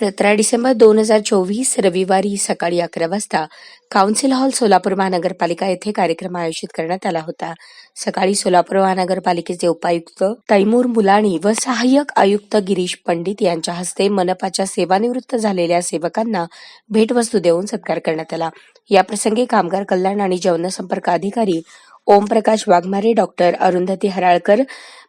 सतरा डिसेंबर दोन हजार चोवीस रविवारी सकाळी अकरा वाजता काउन्सिल हॉल सोलापूर महानगरपालिका येथे कार्यक्रम आयोजित करण्यात आला होता. सकाळी सोलापूर महानगरपालिकेचे उपायुक्त तैमूर मुलाणी व सहाय्यक आयुक्त गिरीश पंडित यांच्या हस्ते मनपाच्या सेवानिवृत्त झालेल्या सेवकांना भेटवस्तू देऊन सत्कार करण्यात आला. याप्रसंगी कामगार कल्याण आणि जनसंपर्क अधिकारी ओमप्रकाश वाघमारे डॉक्टर अरुंधती हराळकर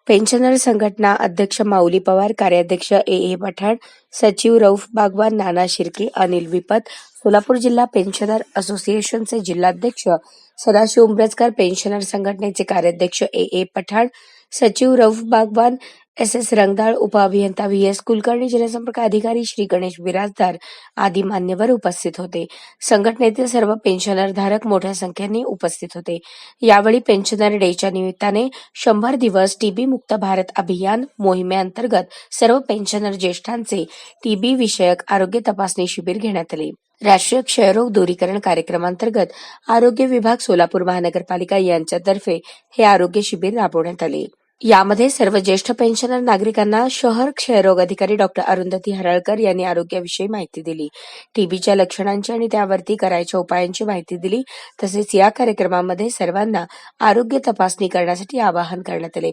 पेन्शनर संघटना अध्यक्ष माऊली पवार कार्याध्यक्ष ए ए पठाण सचिव रौफ बागवान नाना शिर्के अनिल विपत सोलापूर जिल्हा पेन्शनर असोसिएशनचे जिल्हाध्यक्ष सदाशिव उमरजकर पेन्शनर संघटनेचे कार्याध्यक्ष ए ए पठाण सचिव रौफ बागवान एस एस रंगदाळ उपअभियंता व्ही एस कुलकर्णी जनसंपर्क अधिकारी श्री गणेश बिराजदार आदी मान्यवर उपस्थित होते. संघटनेतील सर्व पेन्शनर धारक मोठ्या संख्येने उपस्थित होते. यावेळी पेन्शनर डेच्या निमित्ताने शंभर दिवस टीबी मुक्त भारत अभियान मोहिमेअंतर्गत सर्व पेन्शनर ज्येष्ठांचे टीबी विषयक आरोग्य तपासणी शिबिर घेण्यात आले. राष्ट्रीय क्षयरोग दूरीकरण कार्यक्रमांतर्गत आरोग्य विभाग सोलापूर महानगरपालिका यांच्यातर्फे हे आरोग्य शिबिर राबवण्यात आले. यामध्ये सर्व ज्येष्ठ पेन्शनर नागरिकांना शहर क्षयरोग अधिकारी डॉक्टर अरुंधती हरळकर यांनी आरोग्याविषयी माहिती दिली. टीबीच्या लक्षणांची आणि त्यावरती करायच्या उपायांची माहिती दिली. तसेच या कार्यक्रमामध्ये सर्वांना आरोग्य तपासणी करण्यासाठी आवाहन करण्यात आले.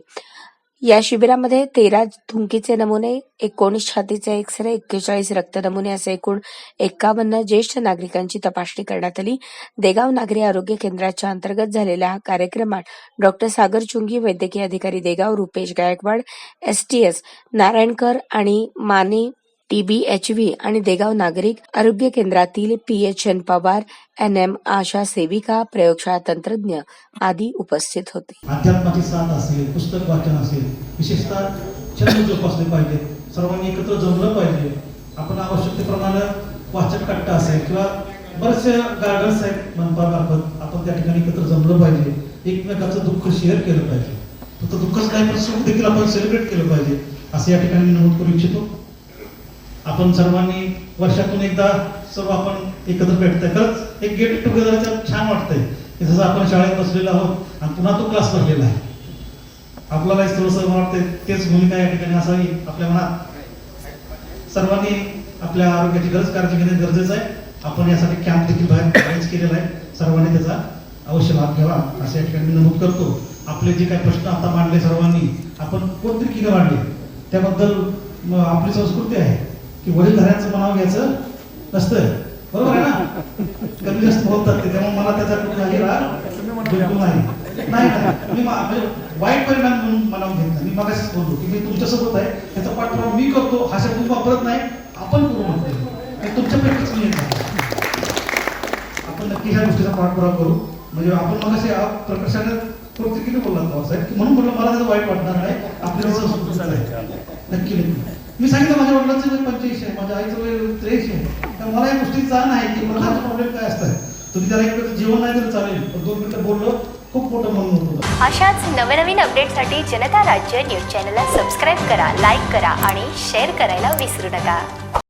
या शिबिरामध्ये तेरा थुंकीचे नमुने एकोणीस छातीचे एक्सरे एक्केचाळीस रक्त नमुने असे एकूण एकावन्न ज्येष्ठ नागरिकांची तपासणी करण्यात आली. देगाव नागरी आरोग्य केंद्राच्या अंतर्गत झालेल्या हा कार्यक्रमात डॉक्टर सागर चुंगी वैद्यकीय अधिकारी देगाव रुपेश गायकवाड एसटीएस नारायणकर आणि माने टीबीएचव्ही आणि देगाव नागरिक आरोग्य केंद्रातील PHN Pawar N M ASHA सेविका प्रयोगशाळा तंत्रज्ञ आदी उपस्थित होते. अध्यात्माची साथ असेल पुस्तक वाचन असेल विशेषतः छंद जोपासले पाहिजे सर्वांनी एकत्र जमलं पाहिजे. आपण आवश्यकतेप्रमाणे वाचन कट्टा असेल किंवा बरेचसे गार्डन्स आहेत मनपामार्फत आपण त्या ठिकाणी एकत्र जमलं पाहिजे एकमेकाचं दुःख शेअर केलं पाहिजे. फक्त दुःखच नाही पण सुख देखील आपण सेलिब्रेट केलं पाहिजे असं या ठिकाणी मी नमूद करू इच्छितो. आपण सर्वांनी वर्षातून एकदा सर्व आपण एकत्र भेटतोय. खरंच एक गेट टुगेदरचं छान वाटतंय. की जसं आपण शाळेत बसलेलो आहोत आणि पुन्हा तो क्लास भरलेला आहे. आपल्यालाही थोडंसं वाटतंय तेच भूमिका या ठिकाणी असावी आपल्या मनात. सर्वांनी आपल्या आरोग्याची गरज काळजी घेणे गरजेचं आहे. आपण यासाठी कॅम्प देखील बाहेर अरेंज केलेला आहे. सर्वांनी त्याचा अवश्य लाभ घ्यावा असं या ठिकाणी नमूद करतो. आपले जे काही प्रश्न आता मांडले सर्वांनी आपण कोणतरी किती मांडले? त्याबद्दल आपली संस्कृती आहे. की वडीलधाऱ्यांचं म्हणावं घ्यायचं नसतं बरोबर आहे ना? कमी जास्त बोलतात ते त्यामुळे मला त्याचा कुठलाही राग बिलकुल नाही. नाही मी म्हणजे वाईट परिणाम म्हणून मला घेत नाही. मी मगाशीच बोललो की मी तुमच्यासोबत आहे. त्याचा पाठपुरावा मी करतो. हा शब्द वापरत नाही. आपण करू म्हणतो आणि तुमच्यापैकीच मी आपण नक्की ह्या गोष्टीचा पाठपुरावा करू. म्हणजे आपण मगाशी या प्रकर्षाने प्रत्येकीने बोलला साहेब? की म्हणून म्हटलं मला त्याचं वाईट वाटणार नाही. आपल्याला संस्कृतीचं आहे नक्की नक्की मी सांगितलं माझ्या वडिलांचं वय पंच्याऐंशी आहे माझ्या आईचं वय त्र्याऐंशी आहे. तर मला या गोष्टी जाण आहे की प्रधान प्रॉब्लेम काय असतात तुम्ही त्याला एक मिनिट जेवण नाही तर चालेल. पण दोन मिनिटं बोललो खूप मोठं म्हणून होतं अशाच नवनवीन अपडेटसाठी जनता राज्य न्यूज चॅनलला सबस्क्राईब करा लाईक करा आणि शेअर करायला विसरू नका.